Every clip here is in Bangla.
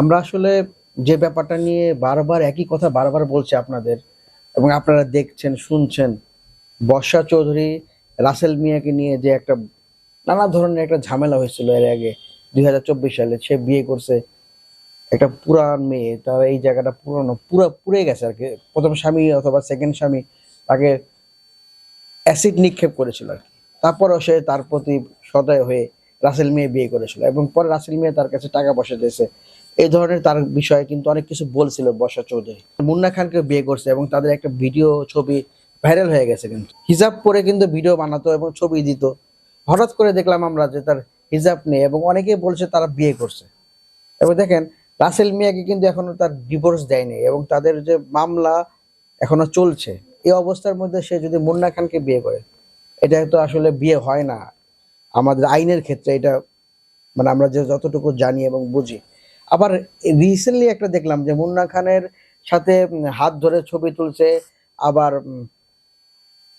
আমরা আসলে যে ব্যাপারটা নিয়ে বারবার একই কথা বারবার বলছি আপনাদের এবং আপনারা দেখছেন, শুনছেন, বর্ষা চৌধুরী, রাসেল মিয়াকে নিয়ে যে একটা নানা ধরনের একটা ঝামেলা হয়েছিল এর আগে, দুই হাজার চব্বিশ সালে। সে বিয়ে করছে একটা পুরান মেয়ে, তার এই জায়গাটা পুরানো, পুরো, পুড়ে গেছে আর কি। প্রথম স্বামী অথবা সেকেন্ড স্বামী তাকে অ্যাসিড নিক্ষেপ করেছিল আর কি। তারপরও সে তার প্রতি সদয় হয়ে রাসেল মেয়ে বিয়ে করেছিল এবং পরে রাসেল মেয়ে তার কাছে টাকা পয়সা দিয়েছে এই ধরনের তার বিষয়ে কিন্তু অনেক কিছু বলছিল বর্ষা চৌধুরী। মুন্না খানকে বিয়ে করছে এবং তাদের একটা ভিডিও ছবি ভাইরাল হয়ে গেছে কিন্তু। হিজাব পরে কিন্তু ভিডিও বানাতো এবং ছবি দিত। হঠাৎ করে দেখলাম আমরা যে তার হিজাব নেই এবং অনেকেই বলছে তারা বিয়ে করছে। এবং দেখেন, রাসেল মিয়াকে কিন্তু এখনও তার ডিভোর্স দেয়নি এবং তাদের যে মামলা এখনও চলছে, এই অবস্থার মধ্যে সে যদি মুন্না খানকে বিয়ে করে, এটা তো আসলে বিয়ে হয় না। আমাদের আইনের ক্ষেত্রে এটা মানে আমরা যে যতটুকু জানি এবং বুঝি আবার রিসেন্টলি একটা দেখলাম যে মুন্না খানের সাথে হাত ধরে ছবি তুলছে, আবার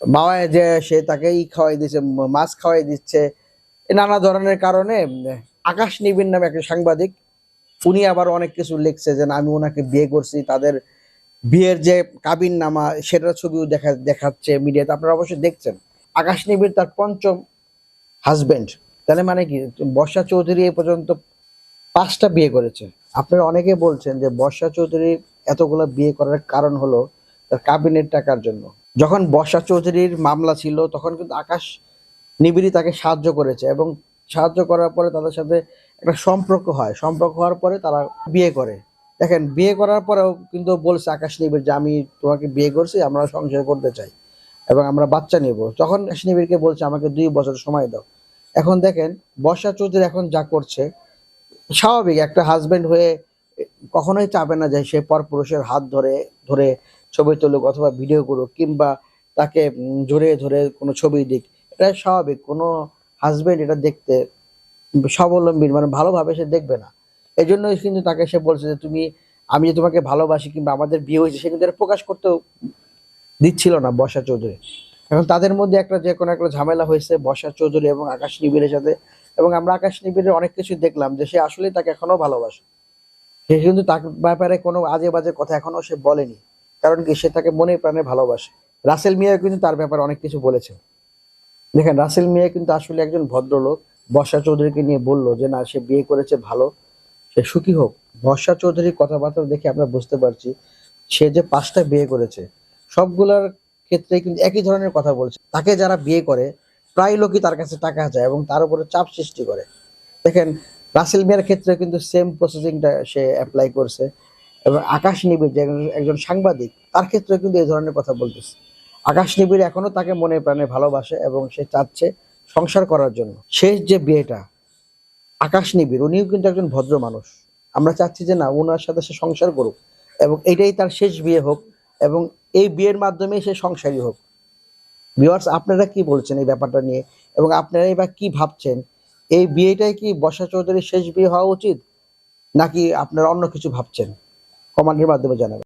মাওয়ায় যে সে তাকেই খাওয়াই দিচ্ছে মাছ খাওয়াই দিচ্ছে নানা ধরনের কারণে আকাশ নিবিন নামে একটা সাংবাদিক, উনি আবার অনেক কিছু লিখছে যে আমি ওনাকে বিয়ে করছি, তাদের বিয়ের যে কাবিন নামা সেটার ছবিও দেখা, দেখাচ্ছে মিডিয়াতে, আপনারা অবশ্যই দেখছেন। আকাশ নিবিড় তার পঞ্চম হাজবেন্ড তাহলে মানে কি, বর্ষা চৌধুরী এ পর্যন্ত পাঁচটা বিয়ে করেছে। আপনারা অনেকে বলছেন যে বর্ষা চৌধুরী এতগুলো বিয়ে করার কারণ হলো তার কাবিনের টাকার জন্য। যখন বর্ষা চৌধুরীর মামলা ছিল, তখন কিন্তু আকাশ নিবিড়ি তাকে সাহায্য করেছে এবং সাহায্য করার পরে তাদের সাথে একটা সম্পর্ক হয়। সম্পর্ক হওয়ার পরে তারা বিয়ে করে। দেখেন, বিয়ে করার পরেও কিন্তু বলছে আকাশ নিবিড় যে আমি তোমাকে বিয়ে করছি, আমরা সংসার করতে চাই এবং আমরা বাচ্চা নেব। তখন আকাশ নিবিড়কে বলছে, আমাকে দুই বছর সময় দাও। এখন দেখেন, বর্ষা চৌধুরী এখন যা করছে স্বাভাবিক, একটা হাজবেন্ড হয়ে কখনোই চাবে না যে সে পরপুরুষের হাত ধরে ধরে ছবি তুলুক অথবা ভিডিও করুক কিংবা তাকে জড়িয়ে ধরে কোনো ছবি দিক, এটা স্বাভাবিক। কোনো হাজবেন্ড এটা দেখতে স্বাবলম্বী মানে ভালোভাবে সে দেখবে না। এই জন্যই কিন্তু তাকে সে বলছে যে, তুমি, আমি যে তোমাকে ভালোবাসি কিংবা আমাদের বিয়ে হয়েছে, সে কিন্তু প্রকাশ করতেও দিচ্ছিল না বর্ষা চৌধুরী। এখন তাদের মধ্যে একটা যে কোনো একটা ঝামেলা হয়েছে বর্ষা চৌধুরী এবং আকাশ নিবিড়ের সাথে এবং আমরা আকাশ নিবিড়ের অনেক কিছু দেখলাম যে সে আসলে তাকে এখনও ভালোবাসে। সে কিন্তু তার ব্যাপারে কোনো আজে বাজে কথা এখনও সে বলেনি। কারণ কি? সে তাকে মনে প্রাণে ভালোবাসে। রাসেল মিয়া কিন্তু তার ব্যাপারে অনেক কিছু বলেছে। দেখেন, রাসেল মিয়া কিন্তু আসলে একজন ভদ্রলোক। বর্ষা চৌধুরীকে নিয়ে বলল যে, না, সে বিয়ে করেছে ভালো। সে সুখী হোক। বর্ষা চৌধুরীর কথাবার্তা দেখে আমরা বুঝতে পারছি, সে যে পাঁচটা বিয়ে করেছে, সবগুলোর ক্ষেত্রে কিন্তু একই ধরনের কথা বলছে। তাকে যারা বিয়ে করে প্রায় লোকই তার কাছে টাকা চায় এবং তার উপরে চাপ সৃষ্টি করে। দেখেন, রাসেল মিয়ার ক্ষেত্রে কিন্তু সেম প্রসেসিংটা সে অ্যাপ্লাই করছে এবং আকাশ নিবিড় যে একজন- একজন সাংবাদিক, তার ক্ষেত্রে কিন্তু এই ধরনের কথা বলতেছে। আকাশ নিবিড় এখনও তাকে মনে প্রাণে ভালোবাসে এবং সে চাচ্ছে সংসার করার জন্য। শেষ যে বিয়েটা, আকাশ নিবিড়, উনিও কিন্তু একজন ভদ্র মানুষ। আমরা চাচ্ছি যে না ওনার সাথে সে সংসার করুক এবং এটাই তার শেষ বিয়ে হোক এবং এই বিয়ের মাধ্যমে সে সংসারী হোক। ভিউয়ার্স আপনারা কি বলছেন এই ব্যাপারটা নিয়ে? এবং আপনারাই বা কি ভাবছেন? এই বিয়েটাই কি বর্ষা চৌধুরীর শেষ বিয়ে হওয়া উচিত? নাকি আপনারা অন্য কিছু ভাবছেন? কমান্ডের মাধ্যমে জানাবেন।